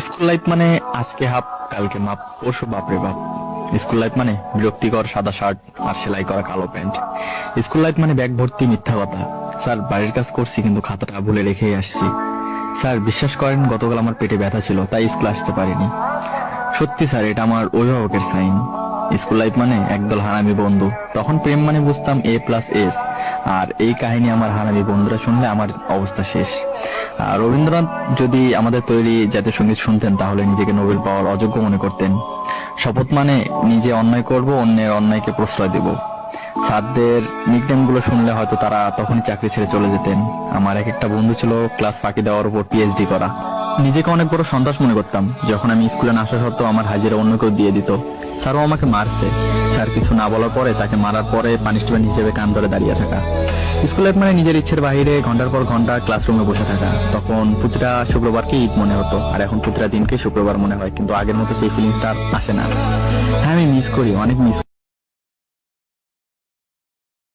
School life মানে আজকে half, কালকে মাপ, পরশু বাপরে বাপ। স্কুল লাইফ মানে বিরক্তিকর সাদা শার্ট আর সেলাই করা কালো প্যান্ট। স্কুল লাইফ মানে ব্যাগ ভর্তি মিথ্যা কথা। স্যার, বাড়ির কাজ করছি কিন্তু খাতাটা ভুলে রেখেই আসছি। স্যার, বিশ্বাস করেন, গতকাল আমার পেটে ব্যথা ছিল, তাই স্কুল আসতে পারিনি। সত্যি স্যার, এটা আমার অভিভাবকের সাইন। স্কুল লাইফ মানে একদল হারামি বন্ধু। তখন প্রেম মানে বুঝতাম এ প্লাস এস আর এই কাহিনী আমার হারামি বন্ধুরা শুনলে আমার অবস্থা শেষ। আর রবীন্দ্রনাথ যদি আমাদের তৈরি জাতীয় সংগীত শুনতেন, তাহলে নিজেকে নোবেল পাওয়ার অযোগ্য মনে করতেন। শপথ মানে নিজে অন্যায় করব, অন্যের অন্যায়কে প্রশ্রয় দেব। স্যারদের নিকনেমগুলো শুনলে হয়তো তারা তখনই চাকরি ছেড়ে চলে যেতেন। আমার এক একটা বন্ধু ছিল ক্লাস ফাঁকি দেওয়ার উপর পিএইচডি করা। নিজেকে অনেক বড় সন্ত্রাস মনে করতাম। যখন আমি স্কুলে না আসা সত্ত্বেও আমার হাজিরা অন্য কেউ দিয়ে দিত। স্যারও আমাকে মারছে। স্যার কিছু না বলার পরে তাকে মারার পরে পানিশমেন্ট হিসেবে কান ধরে দাঁড়িয়ে থাকা। স্কুল মানে নিজের ইচ্ছের বাইরে ঘণ্টার পর ঘণ্টা ক্লাসরুমে বসে থাকা। তখন প্রতিটা শুক্রবারকে ঈদ মনে হতো, আর এখন প্রতিটা দিনকে শুক্রবার মনে হয়, কিন্তু আগের মতো সেই ফিলিংসটা আর আসে না। হ্যাঁ আমি মিস করি, অনেক মিস